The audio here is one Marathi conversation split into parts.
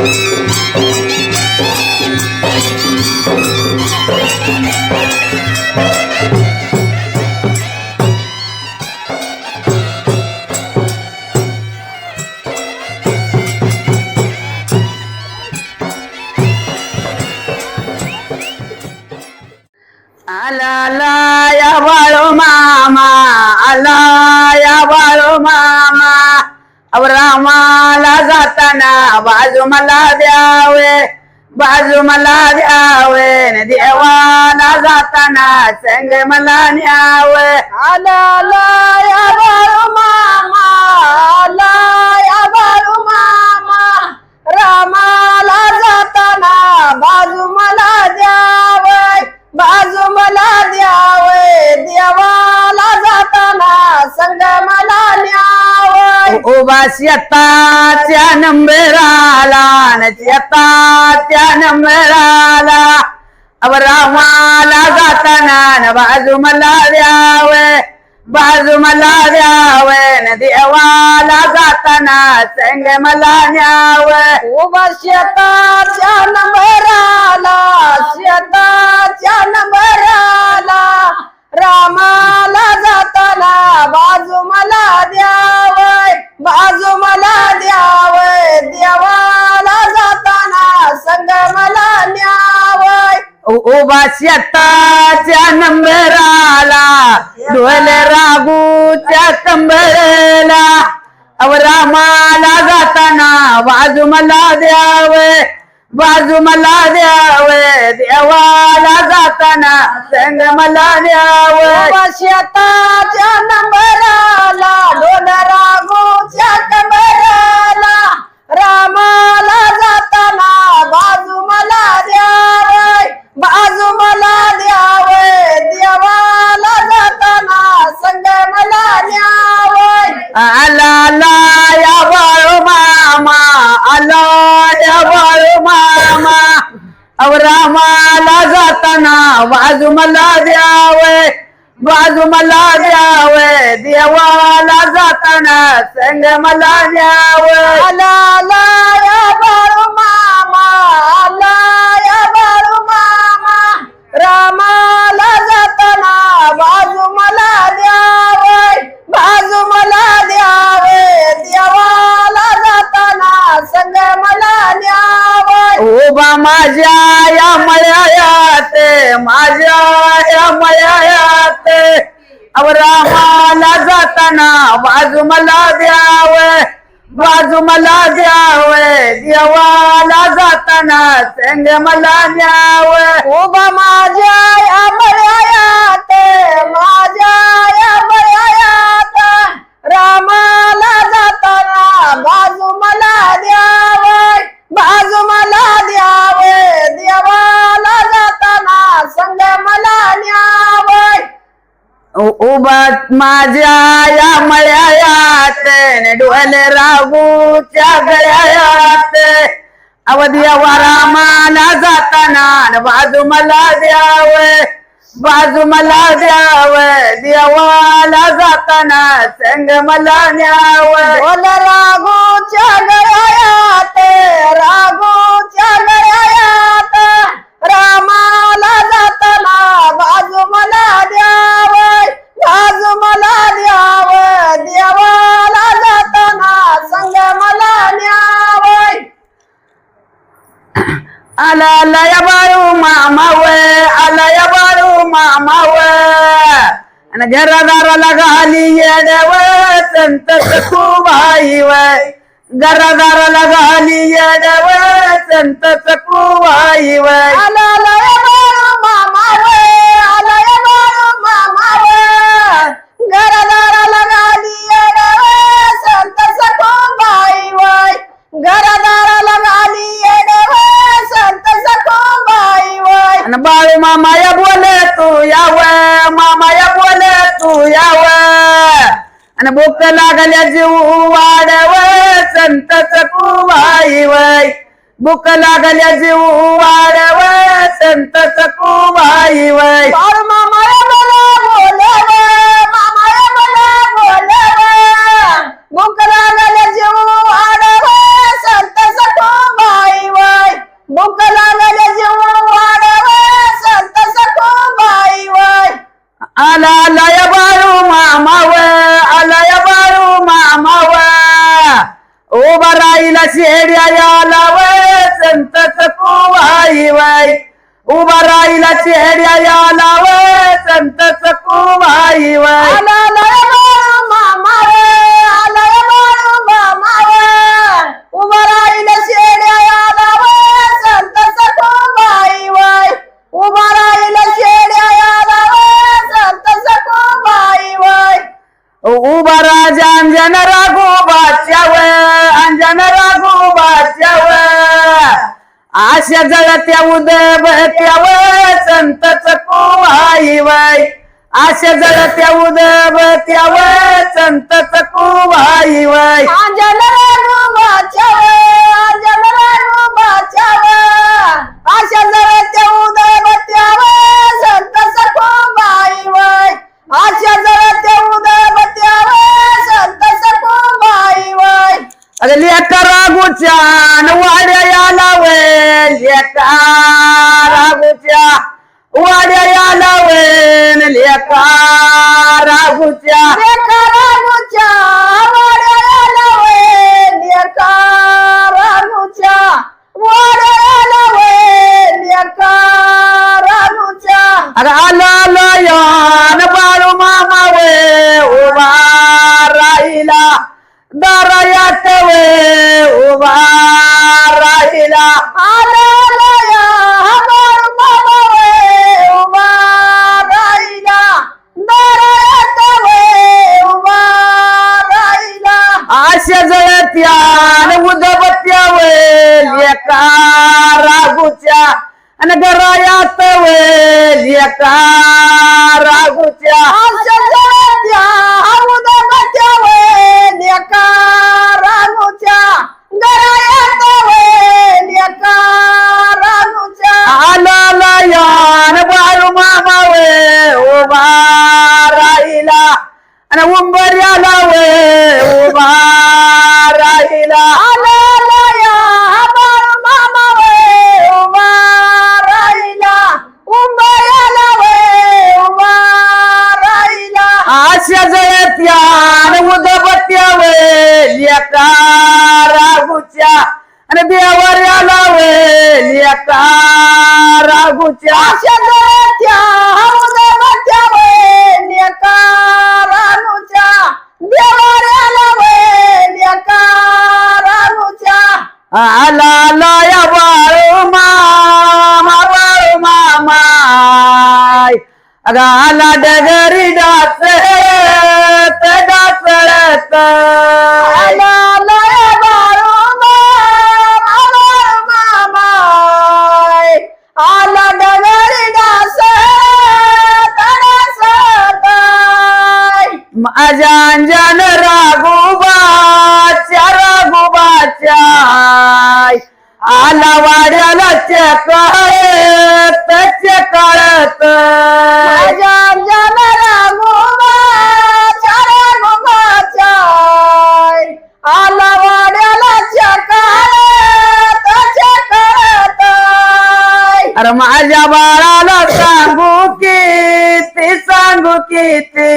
आला बाजू मला द्यावे बाजू मला द्यावे. देवाला जाताना संग मला न्यावे. आला आला या बाळू मामा. आला या बाळू मामा. रामाला जाताना बाजू मला द्यावे बाजू मला द्यावे. देवाला जाताना संग मला नंबराला त्या नंबराला अव रामाला जाताना न बाजू मला द्यावे बाजू मला द्यावे न देवाला जाताना संग मला न्यावे उभा शेताच्या नंबराला शेताच्या नंबराला रामाला जाताना बाजू मला द्यावे बाजू मला द्यावे देवाला जाताना संग मला न्यावे. उभा शेताच्या नंबराला ढोल रागूच्या कंबरेला अव रामाला जाताना बाजू मला द्यावे बाजू मला द्यावे देवाला जाताना संग मला द्यावे शेताच्या नंबराला ढोल रागूच्या मराला रामाला जाताना बाजू मला द्यावे बाजू मला द्यावे देवाला जाताना संग मला द्यावे आला आला या बाळू मामा आला या बाळू मामा. अव रामाला जाताना बाजू मला द्यावे बाजू मला द्यावे देवाला जाताना संग मला न्यावे. आला बाळू मामा आला या बाळू मामा. रामाला जाताना बाजू मला द्यावे बाजू मला द्यावे देवाला जाताना संग मला न्यावे. उभा माझ्या या मळ्यात माझ्या अव रामाला जाताना बाजू मला द्यावे बाजू मला द्यावे. देवाला जाताना संग मला न्यावे. उभा माझ्या या माझ्या या रामाला जाताना बाजू मला उभत माझ्या या मळ्यात डोल रागूच्या गळ्यात. अवधिया रामाला जाताना बाजू मला द्याव बाजू मला द्याव. देवाला जाताना संग मला न्याव. डोल रागूच्या गळ्यात रागूच्या गळ्यात. रामाला आला आला या बाळू मामाव आणि घरादाराला घाली येडव संत सखूबाई वय घरादाराला घाली येडव संत सखूबाई वय आला बाळू मामाया बोले तू याव मामाया बोल तू याव. आणि भूक लागल्या जीव वाढव संत सखूबाई वय भूक लागल्या जीव वाढव संत सखूबाई वय बाळू मामाया मला बोले मामाया मला बोले बुक लागल्या जीव आला आला या बाळू मामाव आला या बाळू मामाव उभा राहिला शेड्या याला वय संतच कुवाई वय उभा राहिला शेड्या याला वय संतच कुवाई वय आला उभा राजा अंजन राघोबाच्या वय अंजन राघोबाच्या व आशा जळत्या उदबत्या व संत चकुबाई वय आशा जळत्या उदबत्या वय संत चकुबाई वय अंजन राघोबाच्या व अंजन राघोबाच्या वय आशा जळत्या उदबत्या वय संत सखुबाई वय आशा जळत्या उदबत्या वय संत अरे लेका रागूच्या न वाड्या याला वे लेका रागूच्या वाड्या याला वे लेका रागूच्या. लेका रागूच्या वाड्या याला वे लेका रागूच्या वाड्या याला वे लेका रागूच्या. अरे आला यान बाळू मामा वे दरयात वे उभा राहिला. आशा जळत्यान उदबत्या वे लेका रागूच्या. आणि गरायात वे लेका रागूच्या. उभा राहिला. उंबर्याला वे उभा राहिला. आशा जयत्यान उदबत्या वे लेका रागूच्या. आणि देवर्याला वे लेका रागूच्या. आशा जयत्या उदबत्या वे लेका आला लाया बाळू मामा बाळू मामाय गाला डगरी डाच डाचळत आला लाया बाळू मामा बाळू मामाय आला डगरी डाच माझ्या अंजन राघोबाच्या आला वाड्याला राघोबाच्या राघोबाच्या आला वाड्याला अरे माझ्या बाळाला सांगू किती सांगू किती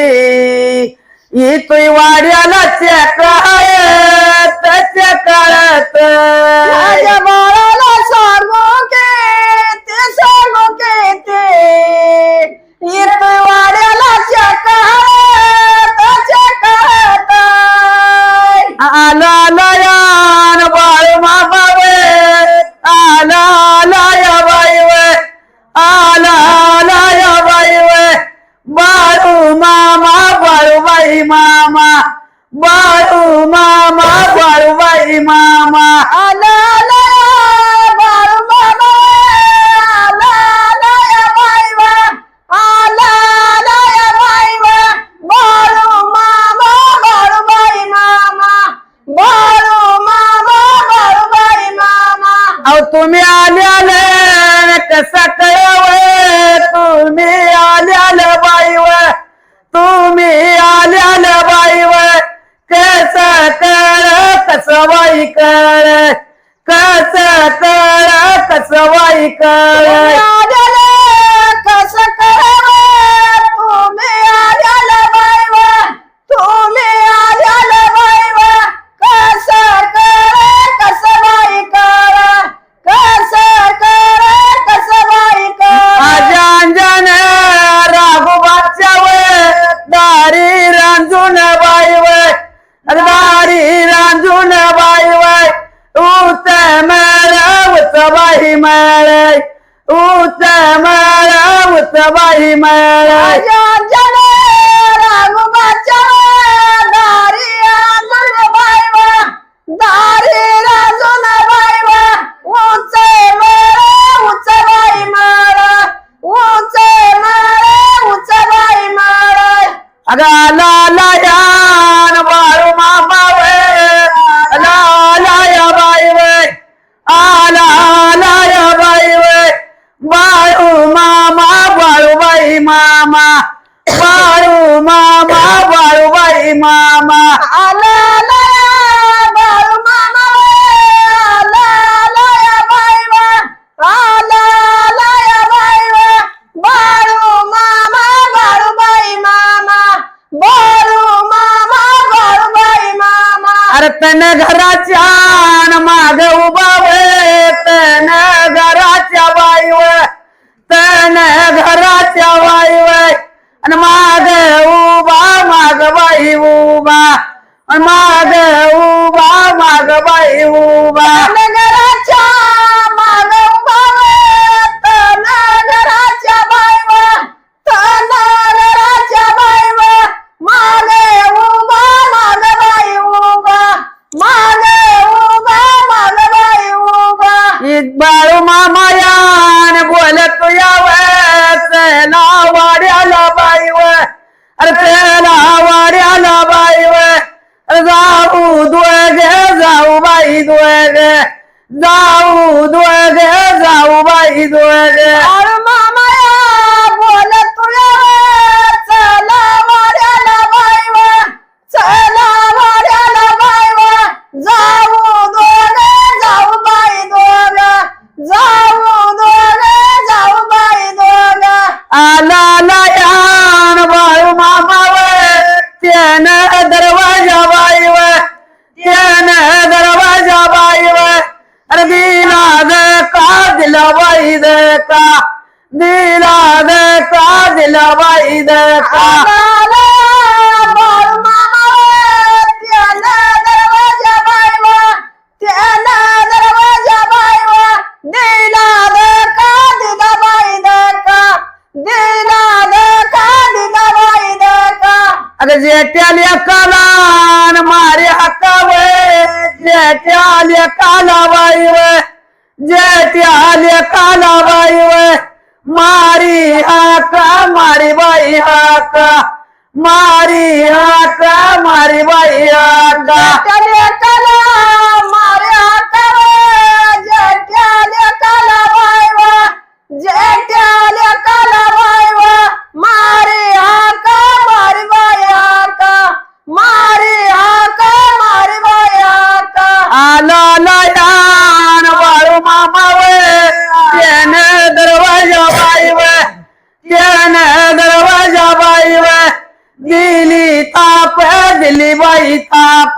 इथं वाड्याला चकळत चकळत माझ्या बाळाला सांगू la la ಮನ್ಯಾಗ आल्या कालाबाई वय जेठी आल्या कालाबाई वय मारी हाका मारी बाई हाका.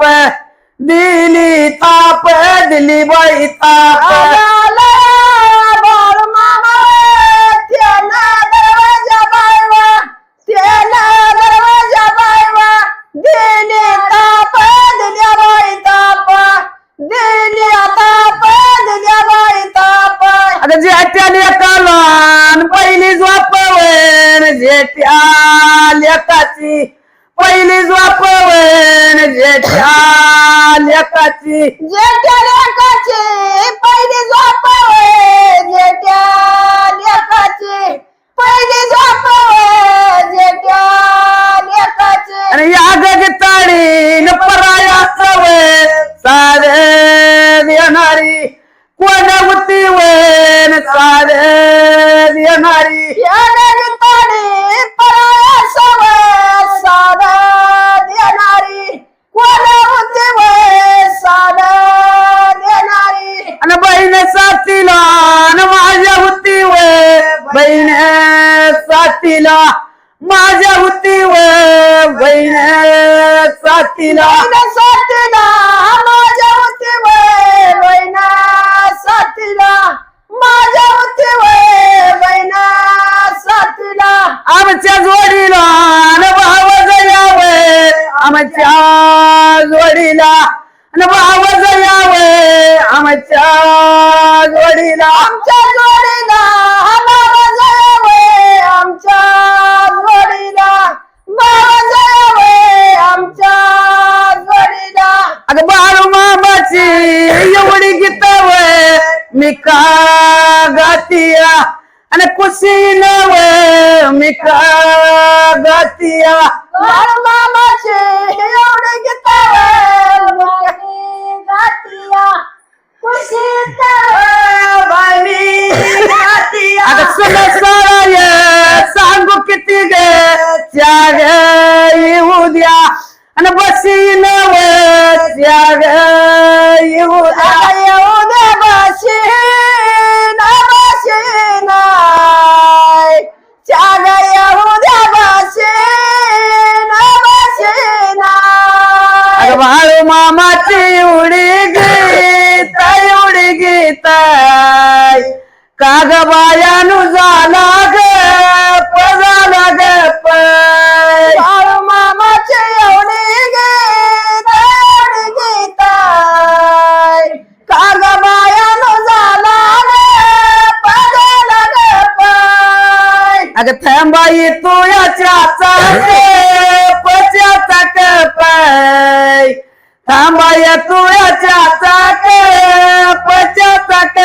ताप दिली ताप दिली बाई wewe mikagatia mama machi yaulingitawe mikagatia kushitawe bani sangu kitige tiage yihudia anabasi nawe tiage मामाचे उडी घेता उडी घेताय. का ग बायानु झाला ग झाला ग झाला अगं थांबाई तू याच्या तुळ्याच्या चाक पच्या चाक